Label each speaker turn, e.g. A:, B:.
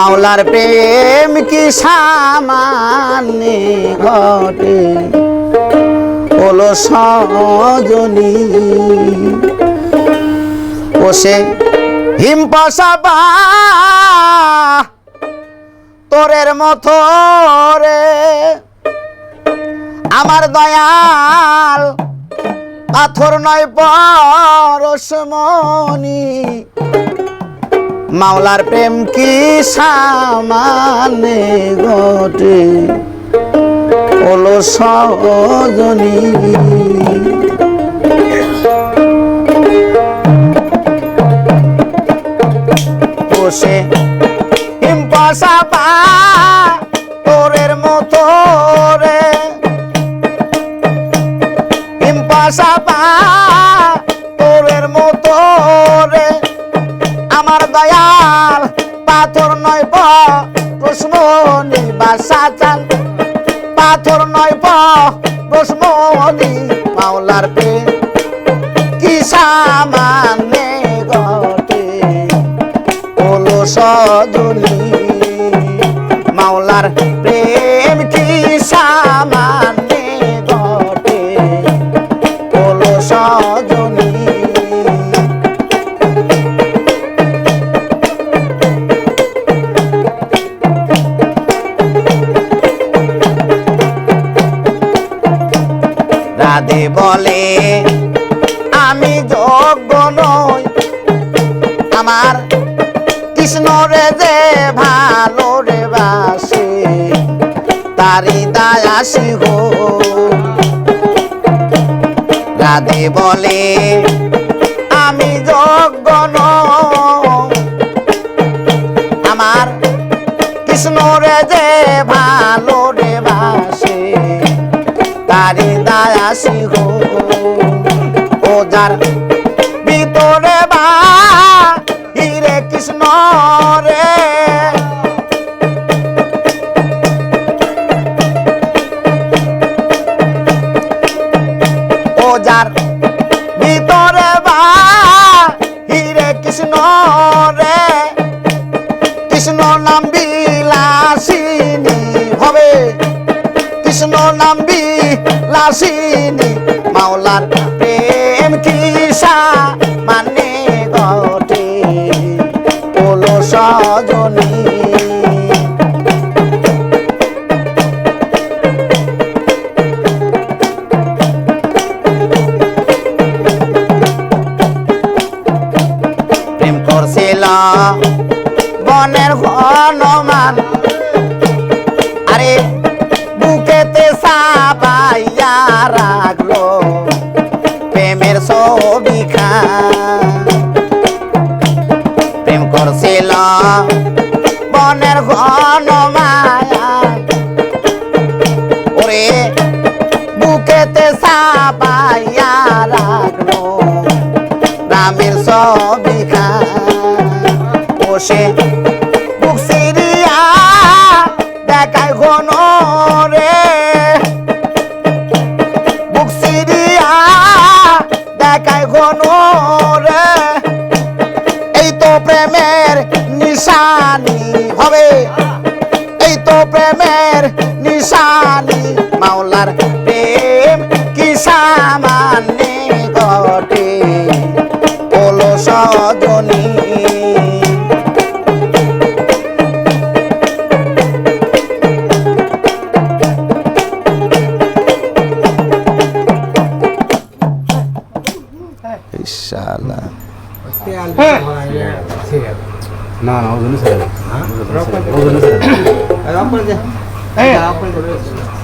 A: মাওলার প্রেম কি সামান্যে ঘটে? হলো সজনী। ওসে হিমপাসাবা তোরের মতো রে। আমার দয়াল, পাথর নয় পরশমণি। মাওলার প্রেম কি সামানে ঘটে? হলো সজনী বসে হিমপাসাপা তোরের মতো রে। হিমপাসাপা তোরের মতো রে। প্রশ্ন নিবাসা চাল। পাথর নয় প, প্রশ্ন নি মাওলার পে। কি সামানে ঘটে? হলো মাওলার প্রেম রাধে বলে, আমি যোগ্য নই। আমার কৃষ্ণ রে যে ভালো রে বাসে তারি দায়াসি হো রাধে বলে, আমি যোগ্য আমার কৃষ্ণ রে যে ভালো রে বাসে তারি দায়াসি হো ও যার ভিতরে বা, হিরে কৃষ্ণ রে। ও যার ভিতরে বা, হিরে কৃষ্ণ রে। কৃষ্ণ নাম বিলাসিনী হবে। কৃষ্ণ নাম বিলাসিনী মাওলার প্রেম কিসা মানে ঘটে? বলো সজনী। প্রেম করছিল বনের হনুমান। আরে বুকেতে সাবাইয়া রাখল প্রেমের সবিখা প্রেম করছিল বনের হনুমান রে এই তো প্রেমের নিশানি হবে। এই তো প্রেমের নিশানি, মাওলার প্রেম কি সামান্য ঘটে? বলো সজনী
B: నా అవసరం సార్ అవసరం సార్